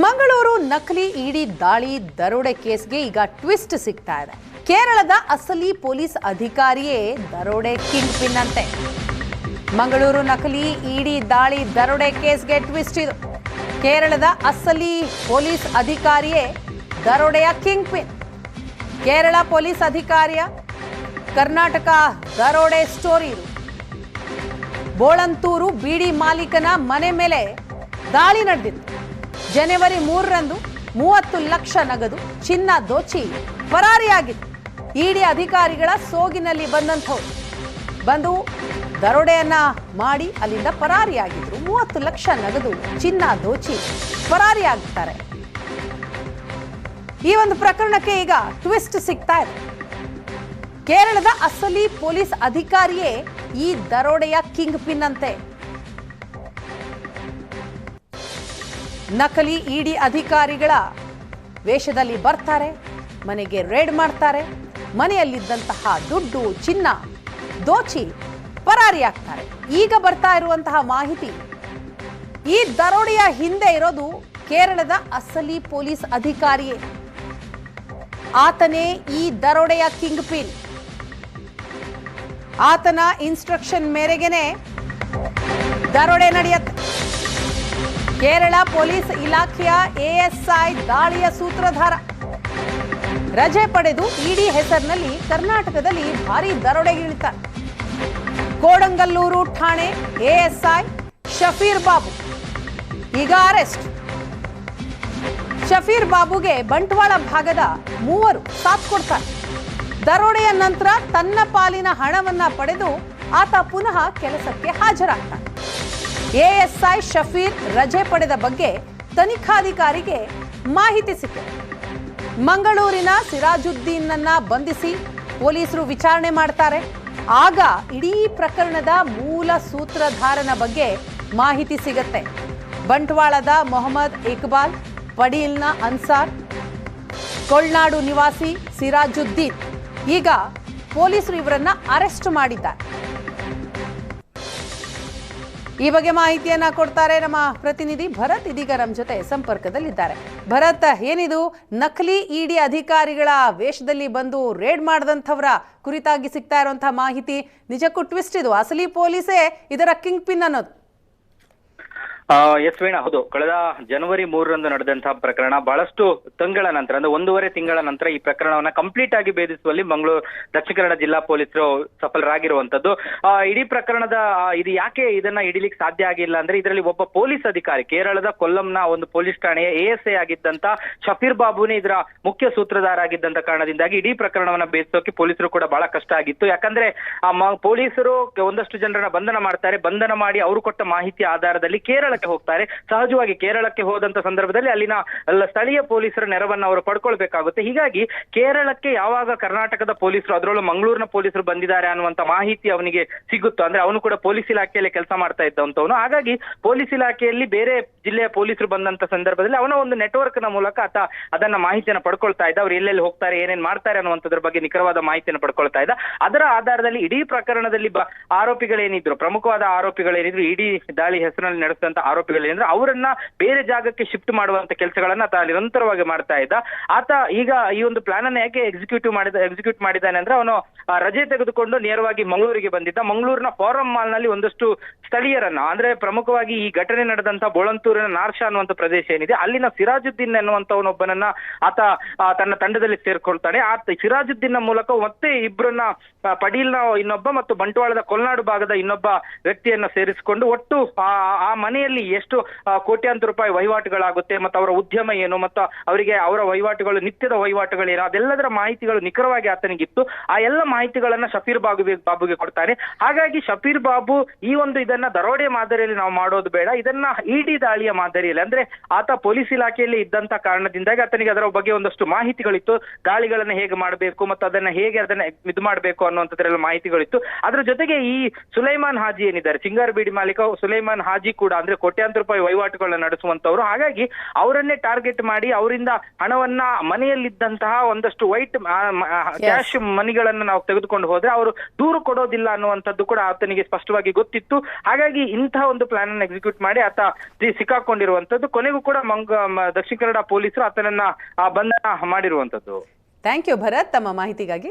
ಮಂಗಳೂರು ನಕಲಿ ಇಡಿ ದಾಳಿ ದರೋಡೆ ಕೇಸ್ಗೆ ಈಗ ಟ್ವಿಸ್ಟ್ ಸಿಗ್ತಾ ಇದೆ. ಕೇರಳದ ಅಸಲಿ ಪೊಲೀಸ್ ಅಧಿಕಾರಿಯೇ ದರೋಡೆ ಕಿಂಗ್ ಪಿನ್ ಅಂತೆ ಮಂಗಳೂರು ನಕಲಿ ಇಡಿ ದಾಳಿ ದರೋಡೆ ಕೇಸ್ಗೆ ಟ್ವಿಸ್ಟ್ ಇದು. ಕೇರಳದ ಅಸಲಿ ಪೊಲೀಸ್ ಅಧಿಕಾರಿಯೇ ದರೋಡೆಯ ಕಿಂಗ್ ಪಿನ್ ಕೇರಳ ಪೊಲೀಸ್ ಅಧಿಕಾರಿಯ ಕರ್ನಾಟಕ ದರೋಡೆ ಸ್ಟೋರಿ ಇದು. ಬೋಳಂತೂರು ಬೀಡಿ ಮಾಲೀಕನ ಮನೆ ಮೇಲೆ ದಾಳಿ ನಡೆದಿತ್ತು. ಜನವರಿ ಮೂರರಂದು ಮೂವತ್ತು ಲಕ್ಷ ನಗದು ಚಿನ್ನ ದೋಚಿ ಪರಾರಿಯಾಗಿತ್ತು. ಇಡಿ ಅಧಿಕಾರಿಗಳ ಸೋಗಿನಲ್ಲಿ ಬಂದಂಥವ್ರು. ಬಂದು ದರೋಡೆಯನ್ನ ಮಾಡಿ ಅಲ್ಲಿಂದ ಪರಾರಿಯಾಗಿದ್ರು. ಮೂವತ್ತು ಲಕ್ಷ ನಗದು ಚಿನ್ನ ದೋಚಿ ಪರಾರಿಯಾಗುತ್ತಾರೆ ಈ ಒಂದು ಪ್ರಕರಣಕ್ಕೆ ಈಗ ಟ್ವಿಸ್ಟ್ ಸಿಗ್ತಾ ಇದೆ. ಕೇರಳದ ಅಸಲಿ ಪೊಲೀಸ್ ಅಧಿಕಾರಿಯೇ ಈ ದರೋಡೆಯ ಕಿಂಗ್ ಪಿನ್ ಅಂತೆ. ನಕಲಿ ಇಡಿ ಅಧಿಕಾರಿಗಳ ವೇಷದಲ್ಲಿ ಬರ್ತಾರೆ, ಮನೆಗೆ ರೇಡ್ ಮಾಡ್ತಾರೆ, ಮನೆಯಲ್ಲಿದ್ದಂತಹ ದುಡ್ಡು, ಚಿನ್ನ, ದೋಚಿ ಪರಾರಿಯಾಗ್ತಾರೆ ಈಗ ಬರ್ತಾ ಇರುವಂತಹ ಮಾಹಿತಿ, ಈ ದರೋಡೆಯ ಹಿಂದೆ ಇರೋದು ಕೇರಳದ ಅಸಲಿ ಪೊಲೀಸ್ ಅಧಿಕಾರಿಯೇ. ಆತನೇ ಈ ದರೋಡೆಯ ಕಿಂಗ್ ಪಿನ್. ಆತನ ಇನ್ಸ್ಟ್ರಕ್ಷನ್ ಮೇರೆಗೆನೆ ದರೋಡೆ ನಡೆಯುತ್ತೆ. ಕೇರಳ ಪೊಲೀಸ್ ಇಲಾಖೆಯ ಎಎಸ್ಐ ದಾಳಿಯ ಸೂತ್ರಧಾರ. ರಜೆ ಪಡೆದು ಇಡಿ ಹೆಸರಿನಲ್ಲಿ ಕರ್ನಾಟಕದಲ್ಲಿ ಭಾರಿ ದರೋಡೆಗಿಳಿತ. ಕೋಡಂಗಲ್ಲೂರು ಠಾಣೆ ಎಎಸ್ಐ ಶಫೀರ್ ಬಾಬು. ಈಗ ಅರೆಸ್ಟ್. ಶಫೀರ್ ಬಾಬುಗೆ ಬಂಟ್ವಾಳ ಭಾಗದ ಮೂವರು ಸಾಥ್ ಕೊಡ್ತಾರೆ. ದರೋಡೆಯ ನಂತರ ತನ್ನ ಪಾಲಿನ ಹಣವನ್ನ ಪಡೆದು ಆತ ಪುನಃ ಕೆಲಸಕ್ಕೆ ಹಾಜರಾಗ್ತಾನೆ. ಎಎಸ್ಐ ಶಫೀರ್ ರಜೆ ಪಡೆದ ಬಗ್ಗೆ ತನಿಖಾಧಿಕಾರಿಗೆ ಮಾಹಿತಿ ಸಿಕ್ಕಿದೆ. ಮಂಗಳೂರಿನ ಸಿರಾಜುದ್ದೀನ್ನನ್ನ ಬಂಧಿಸಿ ಪೊಲೀಸರು ವಿಚಾರಣೆ ಮಾಡ್ತಾರೆ. ಆಗ ಇಡೀ ಪ್ರಕರಣದ ಮೂಲ ಸೂತ್ರಧಾರನ ಬಗ್ಗೆ ಮಾಹಿತಿ ಸಿಗತ್ತೆ. ಬಂಟ್ವಾಳದ ಮೊಹಮ್ಮದ್ ಇಕ್ಬಾಲ್, ಪಡೀಲ್ನ ಅನ್ಸಾರ್ ಕೊಳ್ನಾಡು ನಿವಾಸಿ ಸಿರಾಜುದ್ದೀನ್. ಈಗ ಪೊಲೀಸರು ಇವರನ್ನ ಅರೆಸ್ಟ್ ಮಾಡಿದ್ದಾರೆ. ಈ ಬಗ್ಗೆ ಮಾಹಿತಿಯನ್ನ ಕೊಡ್ತಾರೆ ನಮ್ಮ ಪ್ರತಿನಿಧಿ ಭರತ್ ಇದೀಗ ನಮ್ಮ ಜೊತೆ ಸಂಪರ್ಕದಲ್ಲಿದ್ದಾರೆ. ಭರತ್, ಏನಿದು? ನಕಲಿ ಇಡಿ ಅಧಿಕಾರಿಗಳ ವೇಷದಲ್ಲಿ ಬಂದು ರೇಡ್ ಮಾಡಿದಂಥವರ ಕುರಿತಾಗಿ ಸಿಗ್ತಾ ಇರುವಂತಹ ಮಾಹಿತಿ. ನಿಜಕ್ಕೂ ಟ್ವಿಸ್ಟ್ ಇದು. ಅಸಲಿ ಪೊಲೀಸೇ ಇದರ ಕಿಂಗ್ ಪಿನ್ ಅನ್ನೋದು. ಎಸ್ ವೀಣಾ, ಹೌದು. ಕಳೆದ ಜನವರಿ ಮೂರರಂದು ನಡೆದಂತಹ ಪ್ರಕರಣ ಬಹಳಷ್ಟು ತಿಂಗಳ ನಂತರ, ಅಂದ್ರೆ ಒಂದೂವರೆ ತಿಂಗಳ ನಂತರ ಈ ಪ್ರಕರಣವನ್ನ ಕಂಪ್ಲೀಟ್ ಆಗಿ ಭೇದಿಸುವಲ್ಲಿ ಮಂಗಳೂರು, ದಕ್ಷಿಣ ಕನ್ನಡ ಜಿಲ್ಲಾ ಪೊಲೀಸರು ಸಫಲರಾಗಿರುವಂತದ್ದು ಇಡೀ ಪ್ರಕರಣದ ಇದು ಯಾಕೆ ಇದನ್ನ ಹಿಡಿಲಿಕ್ಕೆ ಸಾಧ್ಯ ಆಗಿಲ್ಲ ಅಂದ್ರೆ ಇದರಲ್ಲಿ ಒಬ್ಬ ಪೊಲೀಸ್ ಅಧಿಕಾರಿ, ಕೇರಳದ ಕೊಲ್ಲಂನ ಒಂದು ಪೊಲೀಸ್ ಠಾಣೆಯ ಎಎಸ್ಐ ಆಗಿದ್ದಂತ ಶಫೀರ್ ಬಾಬುನೇ ಇದರ ಮುಖ್ಯ ಸೂತ್ರಧಾರ ಆಗಿದ್ದಂತ ಕಾರಣದಿಂದಾಗಿ ಇಡೀ ಪ್ರಕರಣವನ್ನ ಭೇದಿಸೋಕೆ ಪೊಲೀಸರು ಕೂಡ ಬಹಳ ಕಷ್ಟ ಆಗಿತ್ತು. ಯಾಕಂದ್ರೆ ಪೊಲೀಸರು ಒಂದಷ್ಟು ಜನರನ್ನ ಬಂಧನ ಮಾಡ್ತಾರೆ. ಬಂಧನ ಮಾಡಿ ಅವರು ಕೊಟ್ಟ ಮಾಹಿತಿ ಆಧಾರದಲ್ಲಿ ಕೇರಳಕ್ಕೆ ಹೋಗ್ತಾರೆ. ಸಹಜವಾಗಿ ಕೇರಳಕ್ಕೆ ಹೋದಂತ ಸಂದರ್ಭದಲ್ಲಿ ಅಲ್ಲಿನ ಸ್ಥಳೀಯ ಪೊಲೀಸರ ನೆರವನ್ನು ಅವರು ಪಡ್ಕೊಳ್ಬೇಕಾಗುತ್ತೆ. ಹೀಗಾಗಿ ಕೇರಳಕ್ಕೆ ಯಾವಾಗ ಕರ್ನಾಟಕದ ಪೊಲೀಸರು, ಅದರಲ್ಲೂ ಮಂಗಳೂರಿನ ಪೊಲೀಸರು ಬಂದಿದ್ದಾರೆ ಅನ್ನುವಂತ ಮಾಹಿತಿ ಅವನಿಗೆ ಸಿಗುತ್ತೋ, ಅಂದ್ರೆ ಅವನು ಕೂಡ ಪೊಲೀಸ್ ಇಲಾಖೆಯಲ್ಲಿ ಕೆಲಸ ಮಾಡ್ತಾ ಇದ್ದಂತವನು ಹಾಗಾಗಿ ಪೊಲೀಸ್ ಇಲಾಖೆಯಲ್ಲಿ ಬೇರೆ ಜಿಲ್ಲೆಯ ಪೊಲೀಸರು ಬಂದಂತ ಸಂದರ್ಭದಲ್ಲಿ ಅವನ ಒಂದು ನೆಟ್ವರ್ಕ್ನ ಮೂಲಕ ಆತ ಅದನ್ನ ಮಾಹಿತಿಯನ್ನು ಪಡ್ಕೊಳ್ತಾ ಇದ್ದ. ಅವ್ರು ಎಲ್ಲೆಲ್ಲಿ ಹೋಗ್ತಾರೆ, ಏನೇನ್ ಮಾಡ್ತಾರೆ ಅನ್ನುವಂಥದ್ರ ಬಗ್ಗೆ ನಿಖರವಾದ ಮಾಹಿತಿಯನ್ನು ಪಡ್ಕೊಳ್ತಾ ಇದ್ದ. ಅದರ ಆಧಾರದಲ್ಲಿ ಇಡೀ ಪ್ರಕರಣದಲ್ಲಿ ಆರೋಪಿಗಳೇನಿದ್ರು, ಪ್ರಮುಖವಾದ ಆರೋಪಿಗಳೇನಿದ್ರು, ಇಡೀ ದಾಳಿ ಹೆಸರಿನಲ್ಲಿ ನಡೆಸಿದಂತ ಆರೋಪಿಗಳೇನಿದ್ರು ಅವರನ್ನ ಬೇರೆ ಜಾಗಕ್ಕೆ ಶಿಫ್ಟ್ ಮಾಡುವಂತ ಕೆಲಸಗಳನ್ನ ಆತ ನಿರಂತರವಾಗಿ ಮಾಡ್ತಾ ಇದ್ದ. ಆತ ಈಗ ಈ ಒಂದು ಪ್ಲಾನ್ ಅನ್ನ ಯಾಕೆ ಎಕ್ಸಿಕ್ಯೂಟಿವ್ ಮಾಡಿದ ಎಕ್ಸಿಕ್ಯೂಟ್ ಮಾಡಿದ್ದಾನೆ ಅಂದ್ರೆ ಅವನು ರಜೆ ತೆಗೆದುಕೊಂಡು ನೇರವಾಗಿ ಮಂಗಳೂರಿಗೆ ಬಂದಿದ್ದ. ಮಂಗಳೂರಿನ ಫಾರಂ ಮಾಲ್ನಲ್ಲಿ ಒಂದಷ್ಟು ಸ್ಥಳೀಯರನ್ನ, ಅಂದ್ರೆ ಪ್ರಮುಖವಾಗಿ ಈ ಘಟನೆ ನಡೆದಂತ ಬೋಳಂತೂರಿನ ನಾರ್ಶಾ ಅನ್ನುವಂತ ಪ್ರದೇಶ ಏನಿದೆ, ಅಲ್ಲಿನ ಸಿರಾಜುದ್ದೀನ್ ಎನ್ನುವಂತವನೊಬ್ಬನನ್ನ ಆತ ತನ್ನ ತಂಡದಲ್ಲಿ ಸೇರ್ಕೊಳ್ತಾನೆ. ಆ ಸಿರಾಜುದ್ದೀನ್ ಮೂಲಕ ಮತ್ತೆ ಇಬ್ಬರನ್ನ ಪಡೀಲ್ನ ಇನ್ನೊಬ್ಬ ಮತ್ತು ಬಂಟ್ವಾಳದ ಕೊಲ್ನಾಡು ಭಾಗದ ಇನ್ನೊಬ್ಬ ವ್ಯಕ್ತಿಯನ್ನ ಸೇರಿಸಿಕೊಂಡು ಒಟ್ಟು, ಆ ಆ ಮನೆಯಲ್ಲಿ ಎಷ್ಟು ಕೋಟ್ಯಾಂತರ ರೂಪಾಯಿ ವಹಿವಾಟುಗಳಾಗುತ್ತೆ, ಮತ್ತು ಅವರ ಉದ್ಯಮ ಏನು, ಮತ್ತು ಅವರಿಗೆ ಅವರ ವಹಿವಾಟುಗಳು, ನಿತ್ಯದ ವಹಿವಾಟುಗಳೇನು, ಅದೆಲ್ಲದರ ಮಾಹಿತಿಗಳು ನಿಖರವಾಗಿ ಆತನಿಗಿತ್ತು. ಆ ಎಲ್ಲ ಮಾಹಿತಿಗಳನ್ನ ಶಫೀರ್ ಬಾಬು ಬಾಬುಗೆ ಕೊಡ್ತಾನೆ. ಹಾಗಾಗಿ ಶಫೀರ್ ಬಾಬು ಈ ಒಂದು ಇದನ್ನ ದರೋಡೆ ಮಾದರಿಯಲ್ಲಿ ನಾವು ಮಾಡೋದು ಬೇಡ. ಇದನ್ನ ಇಡಿ ದಾಳಿಯ ಮಾದರಿಯಲ್ಲಿ, ಅಂದ್ರೆ ಆತ ಪೊಲೀಸ್ ಇಲಾಖೆಯಲ್ಲಿ ಇದ್ದಂತ ಕಾರಣದಿಂದಾಗಿ ಆತನಿಗೆ ಅದರ ಬಗ್ಗೆ ಒಂದಷ್ಟು ಮಾಹಿತಿಗಳಿತ್ತು. ದಾಳಿಗಳನ್ನ ಹೇಗೆ ಮಾಡಬೇಕು, ಮತ್ತು ಅದನ್ನ ಹೇಗೆ ಅದನ್ನ ಇದು ಮಾಡಬೇಕು ಅನ್ನುವಂಥದ್ರೆಲ್ಲ ಮಾಹಿತಿಗಳಿತ್ತು. ಅದ್ರ ಜೊತೆಗೆ ಈ ಸುಲೈಮಾನ್ ಹಾಜಿ ಏನಿದ್ದಾರೆ ಸಿಂಗಾರ್ ಬೀಡಿ ಮಾಲೀಕ ಸುಲೈಮಾನ್ ಹಾಜಿ ಕೂಡ, ಅಂದ್ರೆ ಕೋಟ್ಯಾಂತರ ರೂಪಾಯಿ ವಹಿವಾಟುಗಳನ್ನ ನಡೆಸುವಂತವ್ರು. ಹಾಗಾಗಿ ಅವರನ್ನೇ ಟಾರ್ಗೆಟ್ ಮಾಡಿ ಅವರಿಂದ ಹಣವನ್ನ ಮನೆಯಲ್ಲಿದ್ದಂತಹ ಒಂದಷ್ಟು ವೈಟ್ ಕ್ಯಾಶ್ ಮನಿಗಳನ್ನ ನಾವು ತೆಗೆದುಕೊಂಡು ಹೋದ್ರೆ ಅವರು ದೂರು ಕೊಡೋದಿಲ್ಲ ಅನ್ನುವಂಥದ್ದು ಕೂಡ ಆತನಿಗೆ ಸ್ಪಷ್ಟವಾಗಿ ಗೊತ್ತಿತ್ತು. ಹಾಗಾಗಿ ಇಂತಹ ಒಂದು ಪ್ಲಾನ್ ಅನ್ನು ಎಕ್ಸಿಕ್ಯೂಟ್ ಮಾಡಿ ಆತ ಸಿಕ್ಕಾಕೊಂಡಿರುವಂತದ್ದು ಕೊನೆಗೂ ಕೂಡ ಮಂಗ ದಕ್ಷಿಣ ಕನ್ನಡ ಪೊಲೀಸರು ಆತನನ್ನ ಬಂಧನ ಮಾಡಿರುವಂತದ್ದು ಥ್ಯಾಂಕ್ ಯು ಭರತ್. ತಮ್ಮ ಮಾಹಿತಿಗಾಗಿ.